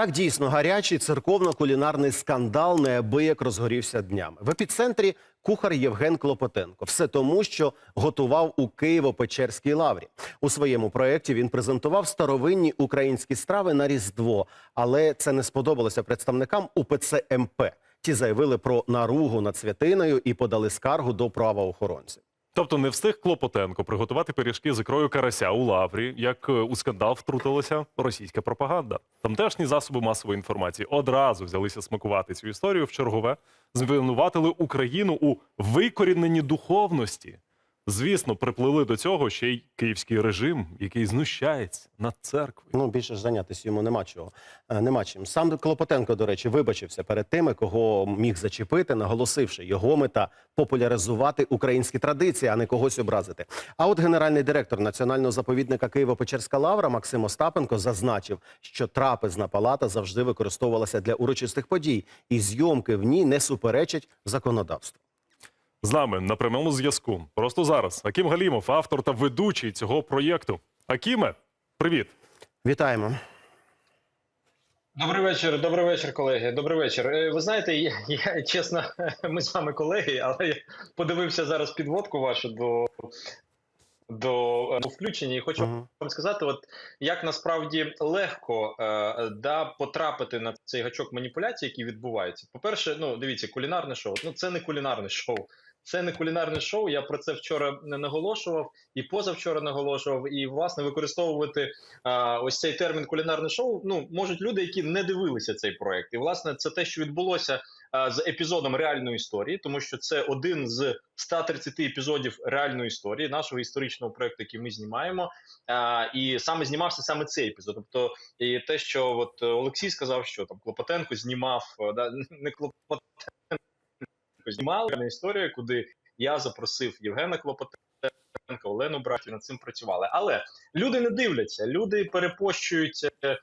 Так дійсно гарячий церковно-кулінарний скандал неабияк розгорівся днями. В епіцентрі кухар Євген Клопотенко. Все тому, що готував у Києво-Печерській лаврі. У своєму проєкті він презентував старовинні українські страви на Різдво, але це не сподобалося представникам УПЦ МП. Ті заявили про наругу над святиною і подали скаргу до правоохоронців. Тобто не встиг Клопотенко приготувати пиріжки з ікрою карася у лаврі, як е, у скандал втрутилася російська пропаганда. Тамтешні засоби масової інформації одразу взялися смакувати цю історію в чергове, звинуватили Україну у викоріненні духовності. Звісно, приплили до цього ще й київський режим, який знущається над церквою. Ну більше ж зайнятися йому нема чого. Е, Нема чим. Сам Клопотенко, до речі, вибачився перед тими, кого міг зачепити, наголосивши, його мета популяризувати українські традиції, а не когось образити. А от генеральний директор національного заповідника Києво-Печерська лавра Максим Остапенко зазначив, що трапезна палата завжди використовувалася для урочистих подій, і зйомки в ній не суперечать законодавству. З нами на прямому зв'язку. Просто зараз Акім Галімов, автор та ведучий цього проєкту. Акіме, привіт. Вітаємо. Добрий вечір, добрий вечір, колеги. Добрий вечір. Е, Ви знаєте, я, я чесно, ми з вами колеги, але я подивився зараз підводку вашу до, до, е, включення, і хочу Мгм. вам сказати, от як насправді легко е, да, потрапити на цей гачок маніпуляцій, який відбувається. По-перше, ну дивіться, кулінарне шоу. Ну це не кулінарне шоу. Це не кулінарне шоу. Я про це вчора не наголошував і позавчора наголошував. І власне використовувати а, ось цей термін кулінарне шоу. Ну можуть люди, які не дивилися цей проект. І власне це те, що відбулося з епізодом реальної історії, тому що це один з 130 епізодів реальної історії нашого історичного проекту, який ми знімаємо. І саме знімався саме цей епізод. Тобто, і те, що от Олексій сказав, що там Клопотенко знімав, да, не Клопотенко знімав реальна історія, куди я запросив Євгена Клопотенка, Олену Братів над цим працювали. Але люди не дивляться, люди перепощують е,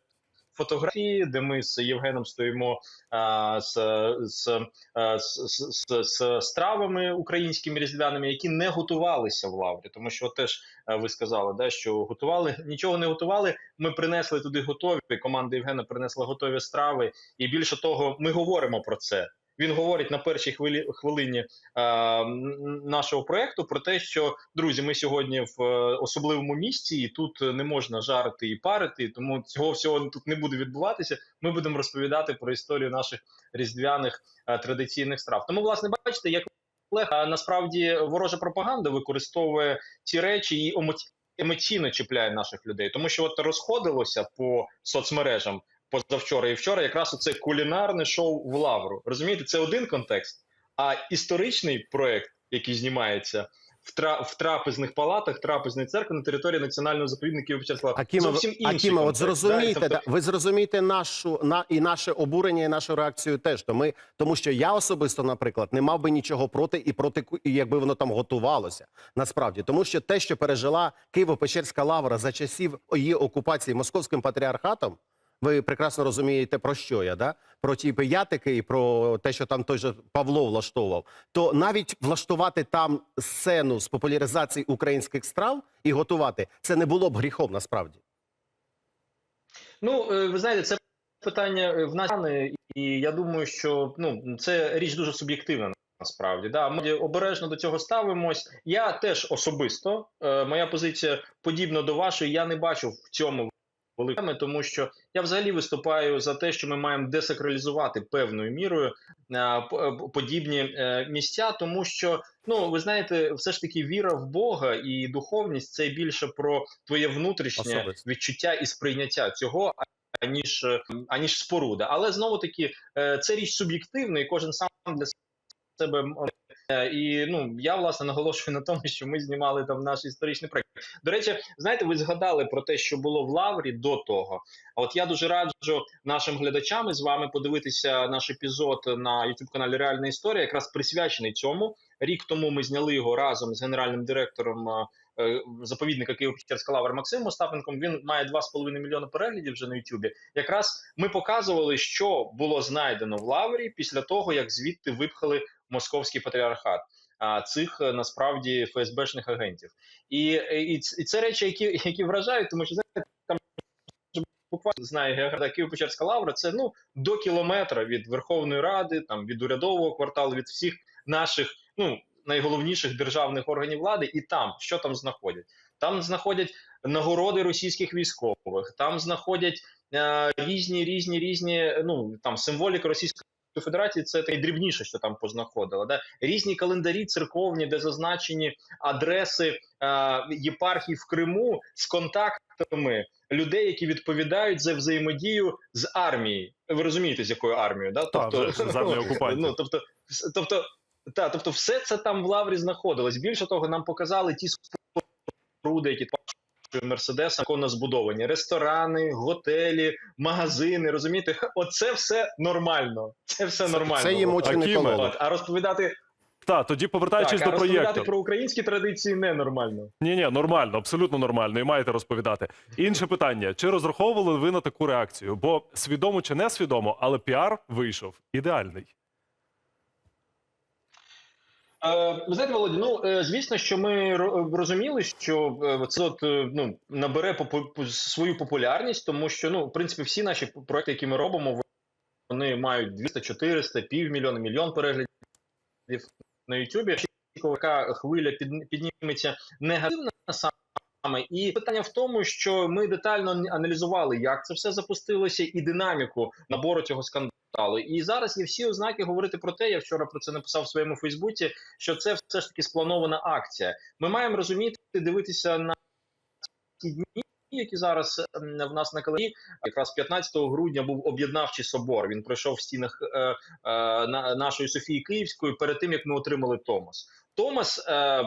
фотографії, де ми з Євгеном стоїмо а, з, з, з, з, з, з стравами українськими різдвяними, які не готувалися в лаврі. Тому що теж е, ви сказали, да, що готували, нічого не готували. Ми принесли туди готові. Команда Євгена принесла готові страви, і більше того, ми говоримо про це. Він говорить на першій хвилі, хвилині е, нашого проекту про те, що друзі, ми сьогодні в е, особливому місці, і тут не можна жарити і парити, тому цього всього тут не буде відбуватися. Ми будемо розповідати про історію наших різдвяних е, традиційних страв. Тому, власне, бачите, як легко насправді ворожа пропаганда використовує ці речі і емоці- емоційно чіпляє наших людей, тому що от розходилося по соцмережам позавчора і вчора, якраз оце кулінарне шоу в Лавру. Розумієте, це один контекст, а історичний проект, який знімається в, тра в трапезних палатах, трапезної церкви на території національного заповідника Києво-Печерська Акіма, зовсім інший Акіма, от зрозумійте, да? да, ви зрозумієте нашу на і наше обурення, і нашу реакцію теж. То ми, тому що я особисто, наприклад, не мав би нічого проти і проти якби воно там готувалося. Насправді, тому що те, що пережила Києво-Печерська лавра за часів її окупації московським патріархатом. Ви прекрасно розумієте, про що я, да? Про ті пиятики і про те, що там той же Павло влаштовував. То навіть влаштувати там сцену з популяризації українських страв і готувати це не було б гріхом насправді. Ну, е, ви знаєте, це питання е, в нас, і я думаю, що ну це річ дуже суб'єктивна. Насправді, да, ми обережно до цього ставимось. Я теж особисто, е, моя позиція подібна до вашої. Я не бачу в цьому великої, тому що я взагалі виступаю за те, що ми маємо десакралізувати певною мірою е, е, подібні е, місця, тому що ну ви знаєте, все ж таки віра в Бога і духовність це більше про твоє внутрішнє Особисто. відчуття і сприйняття цього. Аніж аніж споруда, але знову таки це річ суб'єктивна, і кожен сам для себе і ну я власне наголошую на тому, що ми знімали там наш історичний проект. До речі, знаєте, ви згадали про те, що було в Лаврі до того. А от я дуже раджу нашим глядачам і з вами подивитися наш епізод на youtube каналі Реальна історія, якраз присвячений цьому. Рік тому ми зняли його разом з генеральним директором. е, е, Заповідника Києво-Печерська лавра Максимом Остапенком. Він має 2,5 мільйона переглядів вже на Ютубі. Якраз ми показували, що було знайдено в лаврі після того, як звідти випхали московський патріархат. А цих е, насправді ФСБшних агентів, і, і, і це речі, які, які вражають, тому що знаєте, там буквально знає географія Києво-Печерська лавра. Це ну до кілометра від Верховної Ради, там від урядового кварталу, від всіх наших ну найголовніших державних органів влади. І там що там знаходять? Там знаходять нагороди російських військових, там знаходять е, різні різні різні ну там символіка російської. Федерації це найдрібніше, що там познаходила. Да? Різні календарі церковні, де зазначені адреси е, єпархій в Криму з контактами людей, які відповідають за взаємодію з армією. Ви розумієте, з якою армією? Да? Так, вже ж з армією окупантів. ну, тобто, тобто, та, тобто, все це там в лаврі знаходилось. Більше того, нам показали ті споруди, які Мерседеса законно збудовані. Ресторани, готелі, магазини. Розумієте, оце все нормально. Це все нормально. Це їм очі не Акіме. а розповідати Так, тоді повертаючись так, а до проєкту. про українські традиції ненормально. Ні, ні, нормально, абсолютно нормально, і маєте розповідати. Інше питання: чи розраховували ви на таку реакцію? Бо свідомо чи не свідомо, але піар вийшов ідеальний. Е, ви знаєте, Володі, ну е, звісно, що ми розуміли, що е, це от, ну набере попу- свою популярність, тому що ну в принципі всі наші проекти, які ми робимо, вони мають 200, 400, півмільйона, мільйон переглядів на Ютубі. Яка хвиля під, підніметься негативна саме. І питання в тому, що ми детально аналізували, як це все запустилося, і динаміку набору цього скандалу. І зараз є всі ознаки говорити про те. Я вчора про це написав в своєму Фейсбуці, що це все ж таки спланована акція. Ми маємо розуміти, дивитися на ті дні. Які зараз в нас на календарі, якраз 15 грудня був об'єднавчий собор. Він пройшов в стінах е, е, на, нашої Софії Київської перед тим, як ми отримали Томос. Томос, е,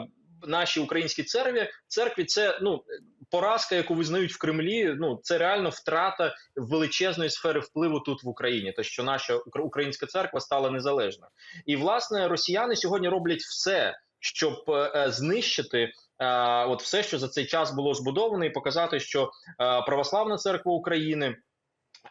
наші українські церкві, церкві, це ну поразка, яку визнають в Кремлі. Ну це реально втрата величезної сфери впливу тут в Україні, те, що наша укра- українська церква стала незалежною. І власне росіяни сьогодні роблять все, щоб е, е, знищити. е, От все, що за цей час було збудовано, і показати, що е, православна церква України.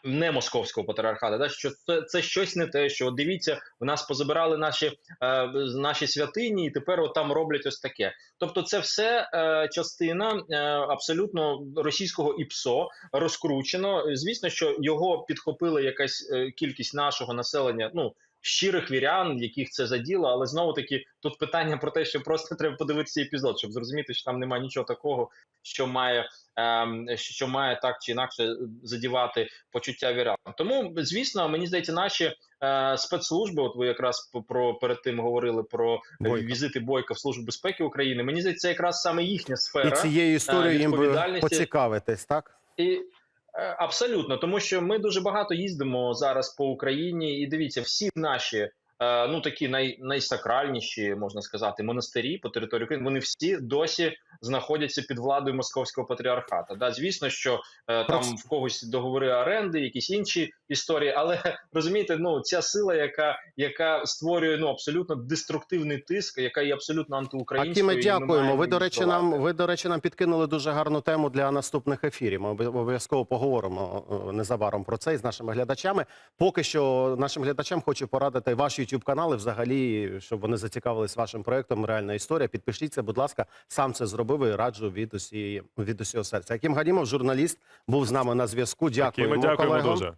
Не московського патріархата, да що це, це щось не те, що от дивіться, в нас позабирали наші е, наші святині, і тепер от там роблять ось таке. Тобто, це все е, частина е, абсолютно російського ІПСО розкручено. Звісно, що його підхопила якась е, кількість нашого населення. Ну щирих вірян, яких це заділо, але знову таки тут питання про те, що просто треба подивитися епізод, щоб зрозуміти, що там немає нічого такого, що має ем, що має так чи інакше задівати почуття вірян. Тому, звісно, мені здається, наші е, спецслужби, от ви якраз про перед тим говорили про Бойко. візити Бойка в Службу безпеки України. Мені здається, це якраз саме їхня сфера. І цією історією їм відповідальності- поцікавитись, так? І е, абсолютно, тому що ми дуже багато їздимо зараз по Україні, і дивіться, всі наші. е, Ну, такі най, найсакральніші, можна сказати, монастирі по території України. Вони всі досі знаходяться під владою московського патріархата. Да, звісно, що е, там в когось договори оренди, якісь інші історії, але розумієте, ну ця сила, яка, яка створює ну абсолютно деструктивний тиск, яка є абсолютно антиукраїнською. Акіме, і ми дякуємо. Ви до речі, нам ви до речі, нам підкинули дуже гарну тему для наступних ефірів. Ми обов'язково поговоримо е, незабаром про це із нашими глядачами. Поки що нашим глядачам хочу порадити ваш YouTube канал і взагалі, щоб вони зацікавились вашим проектом. Реальна історія. Підпишіться, будь ласка, сам це зробив і раджу від усієї від усього серця. Акім Гадімов, журналіст, був з нами на зв'язку. Дякую, Акіме, дякуємо колегам. дуже.